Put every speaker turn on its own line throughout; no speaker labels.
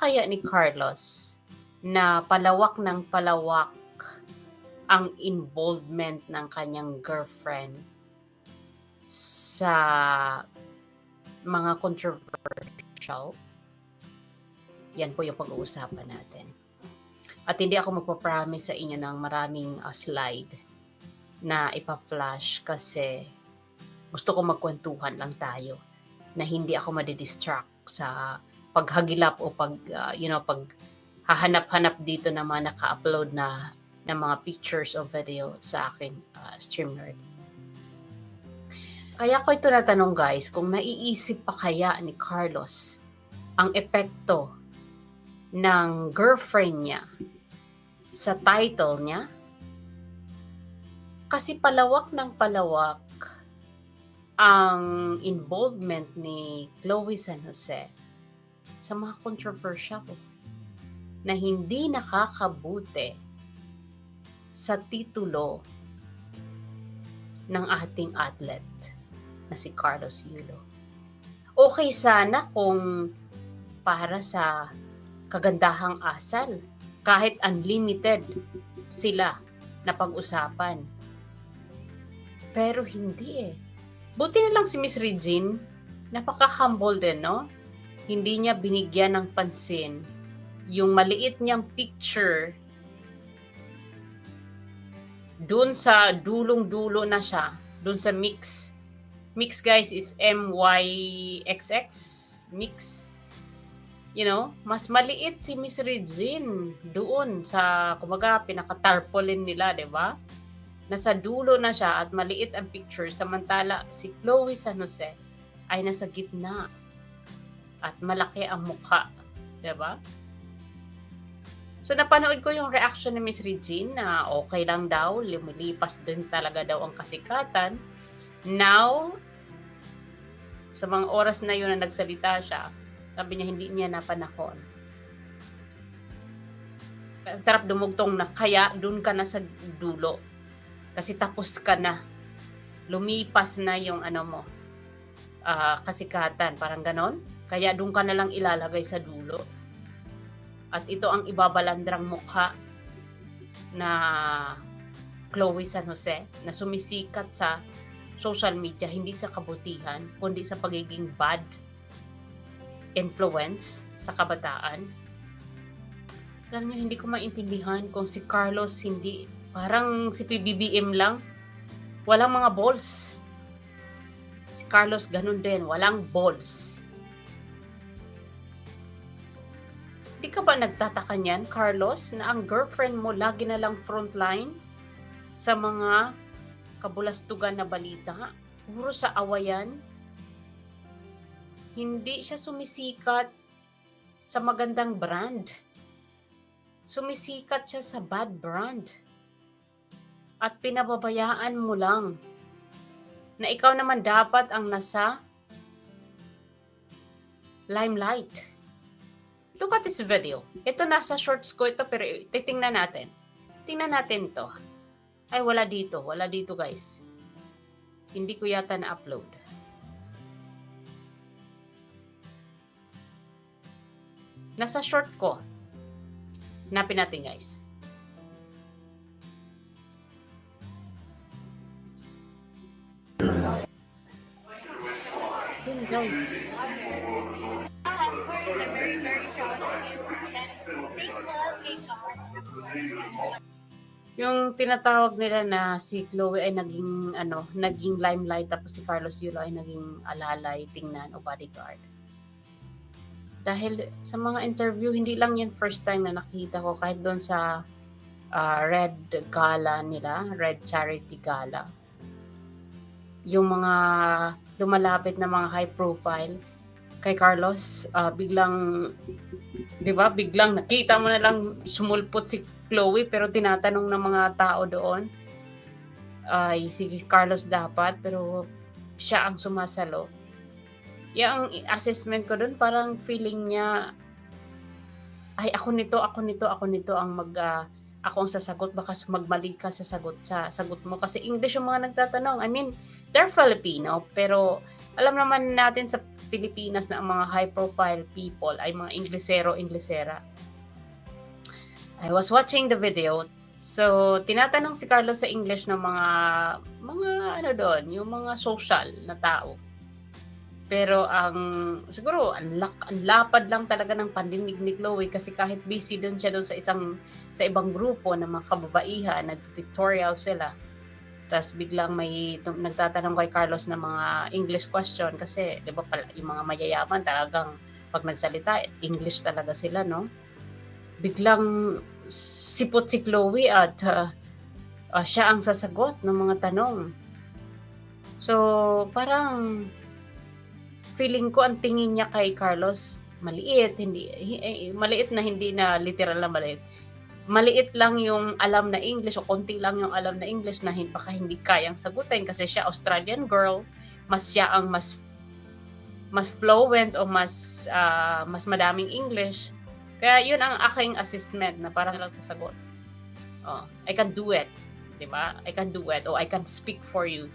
kaya ni Carlos na palawak ng palawak ang involvement ng kanyang girlfriend sa mga controversial? Yan po yung pag-uusapan natin. At hindi ako magpapromise sa inyo ng maraming uh, slide na ipa-flash kasi gusto ko magkwentuhan lang tayo na hindi ako madidistract sa paghagilap o pag uh, you know pag hahanap-hanap dito na mga naka-upload na ng mga pictures o video sa akin uh, StreamYard. Kaya ko ito natanong guys, kung naiisip pa kaya ni Carlos ang epekto ng girlfriend niya sa title niya? Kasi palawak ng palawak ang involvement ni Chloe San Jose sa mga controversial na hindi nakakabuti sa titulo ng ating athlete na si Carlos Yulo. Okay sana kung para sa kagandahang asal, kahit unlimited sila na pag-usapan. Pero hindi eh. Buti na lang si Miss Regine, napaka-humble din, no? Hindi niya binigyan ng pansin yung maliit niyang picture doon sa dulong-dulo na siya, doon sa mix. Mix guys is M-Y-X-X. Mix. You know, mas maliit si Miss Regine doon sa, kumaga, pinaka-tarpaulin nila, di ba? Nasa dulo na siya at maliit ang picture, samantala si Chloe San Jose ay nasa gitna at malaki ang mukha. Ba? So napanood ko yung reaction ni Miss Regine na okay lang daw, lumilipas din talaga daw ang kasikatan. Now, sa mga oras na yun na nagsalita siya, sabi niya hindi niya napanahon. Sarap dumugtong na kaya dun ka na sa dulo. Kasi tapos ka na. Lumipas na yung ano mo, ah, kasikatan, parang ganon. Kaya dun ka na lang ilalagay sa dulo. At ito ang ibabalandrang mukha na Chloe San Jose na sumisikat sa social media, hindi sa kabutihan, kundi sa pagiging bad influence sa kabataan. Alam niyo, hindi ko maintindihan kung si Carlos hindi, parang si PBBM lang, walang mga balls. Si Carlos ganun din, walang balls. Di ka ba nagtataka niyan, Carlos, na ang girlfriend mo lagi na lang frontline sa mga kabulastugan na balita? Puro sa awayan. Hindi siya sumisikat sa magandang brand. Sumisikat siya sa bad brand. At pinababayaan mo lang na ikaw naman dapat ang nasa limelight. Look at this video. Ito nasa shorts ko ito pero titingnan natin. Tingnan natin to. Ay wala dito, wala dito guys. Hindi ko yata na-upload. Nasa short ko. Hanapin natin guys. Guys. Yung tinatawag nila na si Chloe ay naging ano, naging limelight tapos si Carlos Yulo ay naging alalay, tingnan o bodyguard. Dahil sa mga interview, hindi lang yan first time na nakita ko kahit doon sa ah, Red Gala nila, Red Charity Gala. Yung mga lumalapit na mga high profile kay Carlos, ah, biglang 'di ba? Biglang nakita mo na lang sumulpot si Chloe pero tinatanong ng mga tao doon ay si Carlos dapat pero siya ang sumasalo. Yung assessment ko doon parang feeling niya ay ako nito, ako nito, ako nito ang mag ah, ako ang sasagot baka magmali ka sa sagot sa sagot mo kasi English yung mga nagtatanong. I mean, they're Filipino pero Alam naman natin sa Pilipinas na ang mga high profile people ay mga Inglesero, Inglesera. I was watching the video. So, tinatanong si Carlos sa English ng mga mga ano doon, yung mga social na tao. Pero ang siguro ang, lak, ang lapad lang talaga ng pandinig ni Chloe kasi kahit busy doon siya doon sa isang sa ibang grupo ng mga kababaihan, nag-pictorial sila. Tapos biglang may nagtatanong kay Carlos ng mga English question kasi 'di ba pala yung mga mayayaman talagang pag nagsalita English talaga sila, no? Biglang sipot si Chloe at uh, uh, siya ang sasagot ng mga tanong. So, parang feeling ko ang tingin niya kay Carlos maliit, hindi hi- eh, maliit na hindi na literal na maliit. Maliit lang yung alam na English o konti lang yung alam na English na hin- baka hindi kayang sagutin kasi siya Australian girl, mas siya ang mas mas fluent o mas ah, mas madaming English. Kaya yun ang aking assessment na parang lang sasagot. Oh, I can do it. 'Di ba? I can do it. O I can speak for you.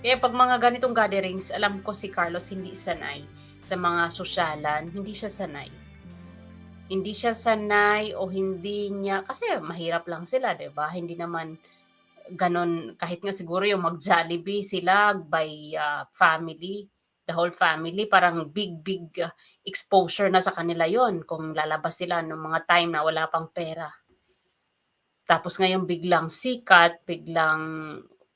Kaya pag mga ganitong gatherings, alam ko si Carlos hindi sanay sa mga sosyalan, hindi siya sanay. Hindi siya sanay o hindi niya, kasi mahirap lang sila, di ba? Hindi naman ganon, kahit nga siguro yung mag-Jollibee sila by uh, family, the whole family, parang big, big uh, exposure na sa kanila yon kung lalabas sila ng mga time na wala pang pera. Tapos ngayon biglang sikat, biglang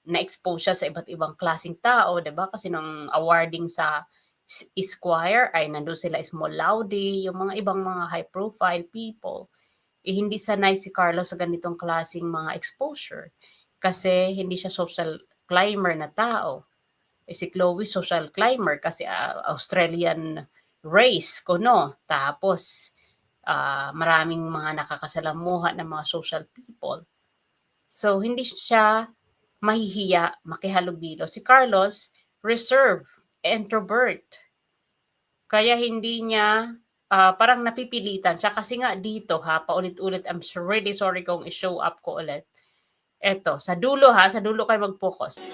na-expose siya sa iba't ibang klasing tao, 'di ba? Kasi nung awarding sa Esquire ay nandoon sila Small Laudy, yung mga ibang mga high profile people. Eh, hindi sanay si Carlos sa ganitong klasing mga exposure kasi hindi siya social climber na tao. Eh, si Chloe social climber kasi ah, Australian race ko no. Tapos ah, maraming mga nakakasalamuha ng mga social people. So hindi siya mahihiya, makihalubilo. Si Carlos, reserve, introvert. Kaya hindi niya ah, parang napipilitan siya kasi nga dito ha, paulit-ulit, I'm really sorry kung i-show up ko ulit. Eto, sa dulo ha, sa dulo kayo mag-focus.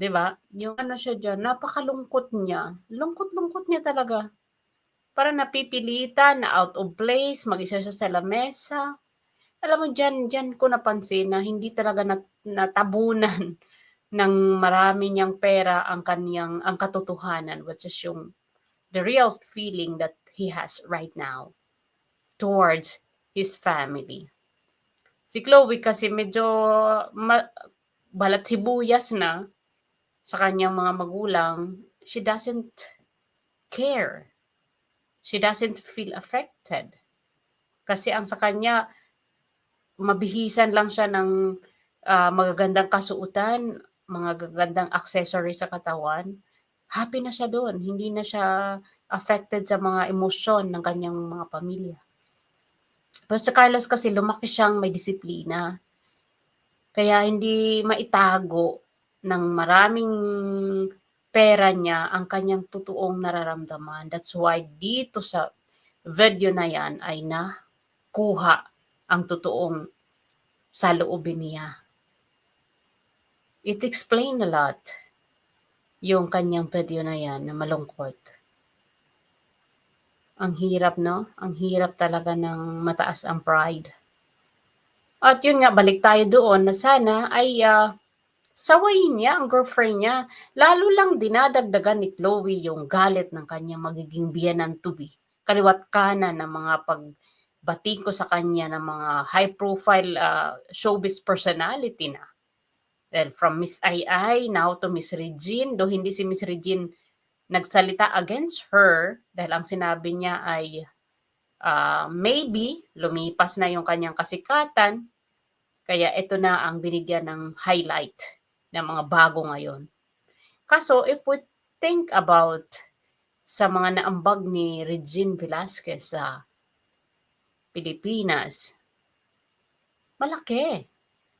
'Di ba? Yung ano siya diyan, napakalungkot niya. Lungkot-lungkot niya talaga. Parang napipilitan, na out of place, mag-isa siya sa lamesa. Alam mo diyan, diyan ko napansin na hindi talaga nat natabunan ng marami niyang pera ang kaniyang ang katotohanan, which is yung the real feeling that he has right now towards his family. Si Chloe kasi medyo ma balat sibuyas na sa kanyang mga magulang, she doesn't care. She doesn't feel affected. Kasi ang sa kanya, mabihisan lang siya ng ah, magagandang kasuotan, mga gagandang accessory sa katawan. Happy na siya doon. Hindi na siya affected sa mga emosyon ng kanyang mga pamilya. Pero sa Carlos kasi lumaki siyang may disiplina. Kaya hindi maitago ng maraming pera niya ang kanyang totoong nararamdaman. That's why dito sa video na yan ay nakuha ang totoong saloobin niya. It explain a lot yung kanyang video na yan na malungkot. Ang hirap, no? Ang hirap talaga ng mataas ang pride. At yun nga, balik tayo doon na sana ay ah, sawayin niya ang girlfriend niya. Lalo lang dinadagdagan ni Chloe yung galit ng kanyang magiging biyanan to be. Kaliwat kanan ng mga pagbati ko sa kanya ng mga high profile ah, showbiz personality na. Well, from Miss Ai Ai now to Miss Regine, do hindi si Miss Regine nagsalita against her dahil ang sinabi niya ay ah, maybe lumipas na yung kanyang kasikatan kaya ito na ang binigyan ng highlight ng mga bago ngayon. Kaso if we think about sa mga naambag ni Regine Velasquez sa Pilipinas, Malaki.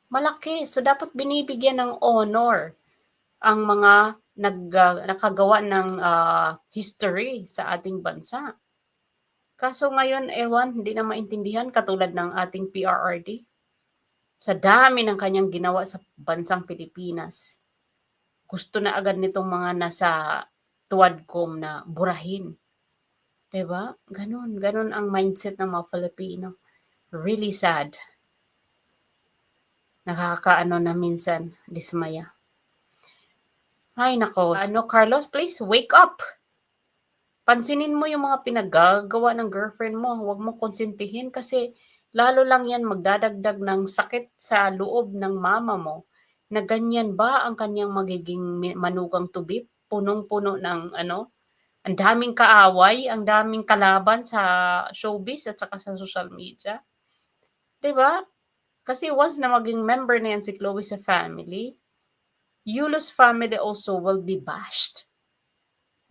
Malaki. So, dapat binibigyan ng honor ang mga nag, ah, nakagawa ng ah, history sa ating bansa. Kaso ngayon, ewan, hindi na maintindihan katulad ng ating PRRD. Sa dami ng kanyang ginawa sa bansang Pilipinas. Gusto na agad nitong mga nasa tuwadcom na burahin. 'Di ba? Ganun, ganun ang mindset ng mga Filipino. Really sad. Nakakaano na minsan, dismaya. Ay nako, ano Carlos, please wake up. Pansinin mo yung mga pinagagawa ng girlfriend mo. Huwag mo konsentihin kasi lalo lang yan magdadagdag ng sakit sa loob ng mama mo na ganyan ba ang kanyang magiging manugang tubi? Punong-puno ng ano, ang daming kaaway, ang daming kalaban sa showbiz at saka sa social media. 'Di ba? Kasi once na maging member na yan si Chloe sa family, Yulo's family also will be bashed.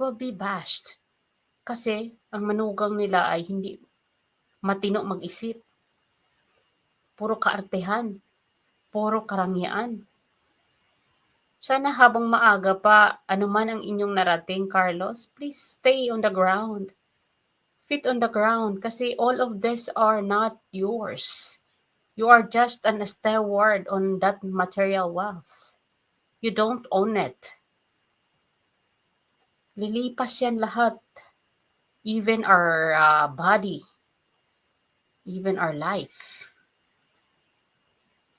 Will be bashed. Kasi ang manugang nila ay hindi matino mag-isip. Puro kaartehan. Puro karangyaan. Sana habang maaga pa, anuman ang inyong narating, Carlos, please stay on the ground. Fit on the ground kasi all of this are not yours. You are just an steward on that material wealth. You don't own it. Lilipas yan lahat. Even our uh, body. Even our life.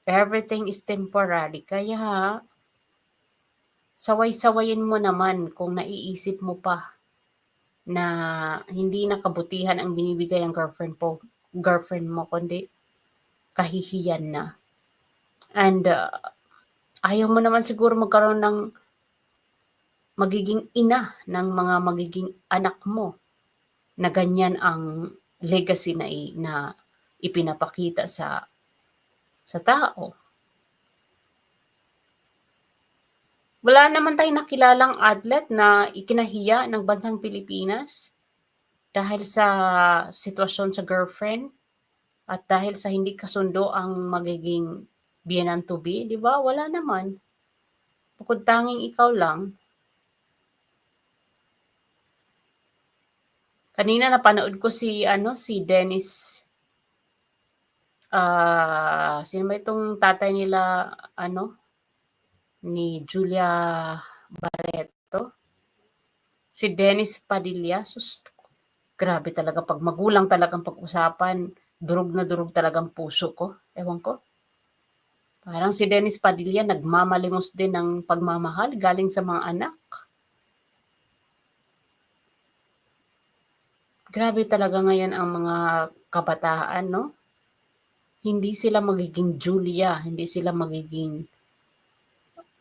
Everything is temporary. Kaya, saway-sawayin mo naman kung naiisip mo pa na hindi na kabutihan ang binibigay ng girlfriend po, girlfriend mo, kundi kahihiyan na. And uh, ayaw mo naman siguro magkaroon ng magiging ina ng mga magiging anak mo na ganyan ang legacy na, na ipinapakita sa sa tao. Wala naman tayong nakilalang athlete na ikinahiya ng bansang Pilipinas dahil sa sitwasyon sa girlfriend at dahil sa hindi kasundo ang magiging biyenan to be, di ba? Wala naman. Bukod tanging ikaw lang. Kanina napanood ko si ano si Dennis ah sino ba itong tatay nila ano ni Julia Barreto? Si Dennis Padilla. Sus, grabe talaga pag magulang talagang pag-usapan, durog na durog talagang puso ko. Ewan ko. Parang si Dennis Padilla nagmamalimos din ng pagmamahal galing sa mga anak. Grabe talaga ngayon ang mga kabataan, no? Hindi sila magiging Julia, hindi sila magiging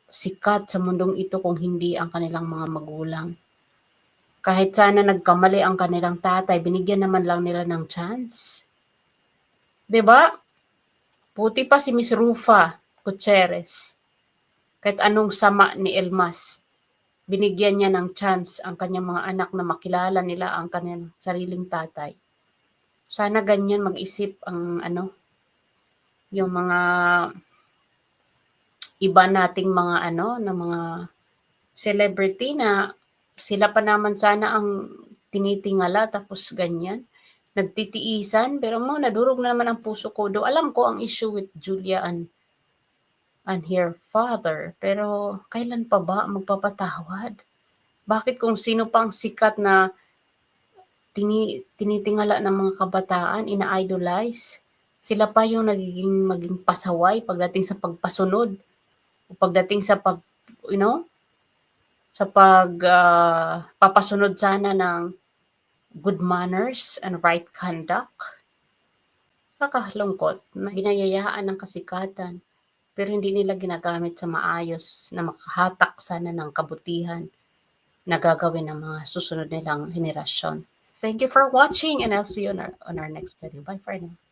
sikat sa mundong ito kung hindi ang kanilang mga magulang. Kahit sana nagkamali ang kanilang tatay, binigyan naman lang nila ng chance. ba? Puti pa si Miss Rufa Gutierrez. Kahit anong sama ni Elmas, binigyan niya ng chance ang kanyang mga anak na makilala nila ang kanyang sariling tatay. Sana ganyan mag-isip ang ano, yung mga iba nating mga ano, na mga celebrity na sila pa naman sana ang tinitingala tapos ganyan. Nagtitiisan, pero mo, nadurog na naman ang puso ko. Do alam ko ang issue with Julia and, and her father, pero kailan pa ba magpapatawad? Bakit kung sino pang sikat na tini, tinitingala ng mga kabataan, ina-idolize, sila pa yung nagiging maging pasaway pagdating sa pagpasunod o pagdating sa pag, you know, sa pag ah, papasunod sana ng good manners and right conduct. Nakakalungkot na hinayayaan ng kasikatan pero hindi nila ginagamit sa maayos na makahatak sana ng kabutihan na gagawin ng mga susunod nilang henerasyon. Thank you for watching and I'll see you on our, on our next video. Bye for now.